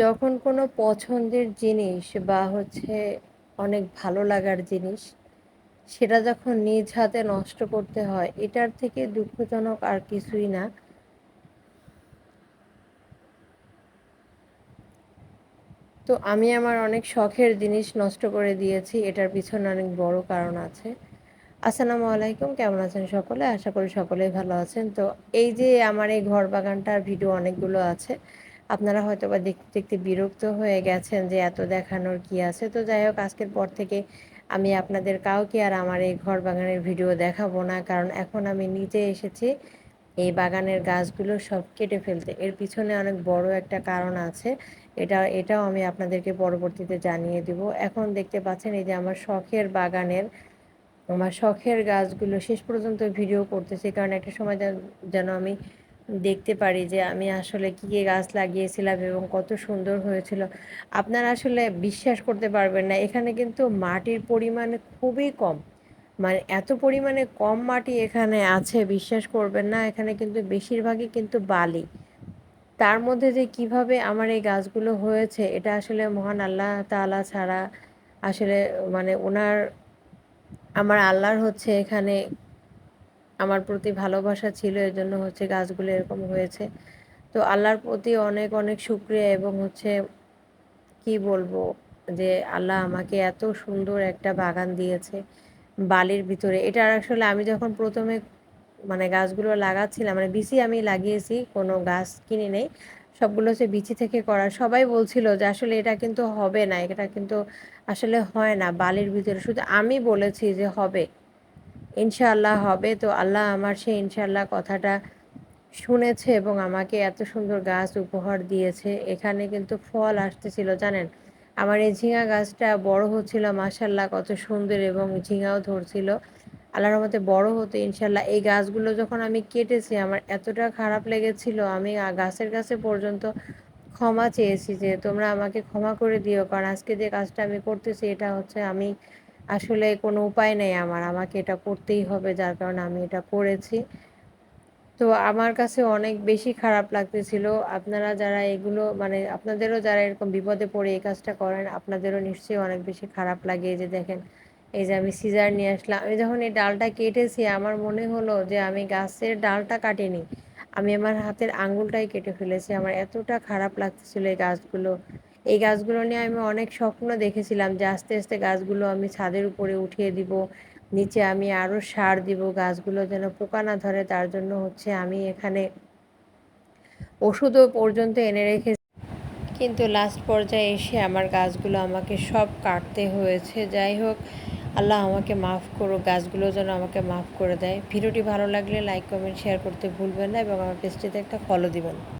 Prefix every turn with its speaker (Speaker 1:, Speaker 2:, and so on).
Speaker 1: যখন কোনো পছন্দের জিনিস বা হচ্ছে অনেক ভালো লাগার জিনিস, সেটা যখন নিজ হাতে নষ্ট করতে হয়, এটার থেকে দুঃখজনক আর কিছুই না। তো আমি আমার অনেক শখের জিনিস নষ্ট করে দিয়েছি, এটার পিছনে অনেক বড় কারণ আছে। আসসালামু আলাইকুম, কেমন আছেন সকলে? আশা করি সকলেই ভালো আছেন। তো এই যে আমার এই ঘর বাগানটার ভিডিও অনেকগুলো আছে আপনারা হয়তো বা দেখতে দেখতে বিরক্ত হয়ে গেছেন যে এত দেখানোর কি আছে। তো যাই হোক, আজকের পর থেকে আমি আপনাদের কাউকে আর আমার এই ঘর বাগানের ভিডিও দেখাবো না, কারণ এখন আমি নিজে এসেছি এই বাগানের গাছগুলো সব কেটে ফেলতে। এর পিছনে অনেক বড় একটা কারণ আছে, এটা, এটাও আমি আপনাদেরকে পরবর্তীতে জানিয়ে দিব। এখন দেখতে পাচ্ছেন এই যে আমার শখের বাগানের, আমার শখের গাছগুলো শেষ পর্যন্ত ভিডিও করতেছি, কারণ একটা সময় যেন আমি দেখতে পারি যে আমি আসলে কী কী গাছ লাগিয়েছিলাম এবং কত সুন্দর হয়েছিল। আপনারা আসলে বিশ্বাস করতে পারবেন না, এখানে কিন্তু মাটির পরিমাণ খুবই কম। মানে এত পরিমাণে কম মাটি এখানে আছে, বিশ্বাস করবেন না, এখানে কিন্তু বেশিরভাগই কিন্তু বালি। তার মধ্যে যে কীভাবে আমার এই গাছগুলো হয়েছে, এটা আসলে মহান আল্লাহ তাআলা ছাড়া আসলে মানে ওনার, আমার আল্লাহর হচ্ছে এখানে আমার প্রতি ভালোবাসা ছিল এর জন্য হচ্ছে গাছগুলো এরকম হয়েছে। তো আল্লাহর প্রতি অনেক অনেক শুক্রিয়া এবং হচ্ছে কি বলব যে আল্লাহ আমাকে এত সুন্দর একটা বাগান দিয়েছে বালির ভিতরে। এটা আসলে আমি যখন প্রথমে মানে গাছগুলো লাগাচ্ছিলাম মানে বিচি আমি লাগিয়েছি, কোনো গাছ কিনে নেই, সবগুলো হচ্ছে বিচি থেকে করা। সবাই বলছিল যে আসলে এটা কিন্তু হবে না, এটা কিন্তু আসলে হয় না বালির ভিতরে। শুধু আমি বলেছি যে হবে। ইনশাআল্লাহ হবে। তো আল্লাহ আমার সেই ইনশাআল্লাহ কথাটা শুনেছে এবং আমাকে এত সুন্দর গাছ উপহার দিয়েছে। এখানে কিন্তু ফল আসতেছিল, জানেন? আমার এই ঝিঙা গাছটা বড় হচ্ছিল মাসাল্লাহ কত সুন্দর এবং ঝিঙাও ধরছিল। আল্লাহর রহমতে বড় হতো ইনশাল্লাহ এই গাছগুলো যখন আমি কেটেছি, আমার এতটা খারাপ লেগেছিল, আমি গাছের কাছে পর্যন্ত ক্ষমা চেয়েছি যে তোমরা আমাকে ক্ষমা করে দিও, কারণ আজকে যে কাজটা আমি করতেছি, এটা হচ্ছে আমি আসলে কোনো উপায় নেই আমার। আমাকে এটা করতেই হবে, যার কারণে আমি এটা করেছি। তো আমার কাছে অনেক বেশি খারাপ লাগতেছিল। আপনারা যারা এগুলো মানে আপনাদেরও যারা এরকম বিপদে পড়ে এই কাজটা করেন, আপনাদেরও নিশ্চয়ই অনেক বেশি খারাপ লাগে যে দেখেন, এই যে আমি সিজার নিয়ে আসলাম। আমি যখন এই ডালটা কেটেছি, আমার মনে হলো যে আমি গাছের ডালটা কাটিনি। আমি আমার হাতের আঙ্গুলটাই কেটে ফেলেছি। আমার এতটা খারাপ লাগতেছিল এই গাছগুলো। এই গাছগুলো নিয়ে আমি অনেক স্বপ্ন দেখেছিলাম যে আস্তে আস্তে গাছগুলো আমি ছাদের উপরে উঠিয়ে দিব, নিচে আমি আরও সার দিব, গাছগুলো যেন পোকা না ধরে, তার জন্য হচ্ছে আমি এখানে ওষুধও পর্যন্ত এনে রেখে কিন্তু লাস্ট পর্যায়ে এসে আমার গাছগুলো আমাকে সব কাটতে হয়েছে। যাই হোক, আল্লাহ আমাকে মাফ করো গাছগুলো যেন আমাকে মাফ করে দেয়। ভিডিওটি ভালো লাগলে লাইক কমেন্ট শেয়ার করতে ভুলবেন না এবং আমার পেজটিতে একটা ফলো দিবেন।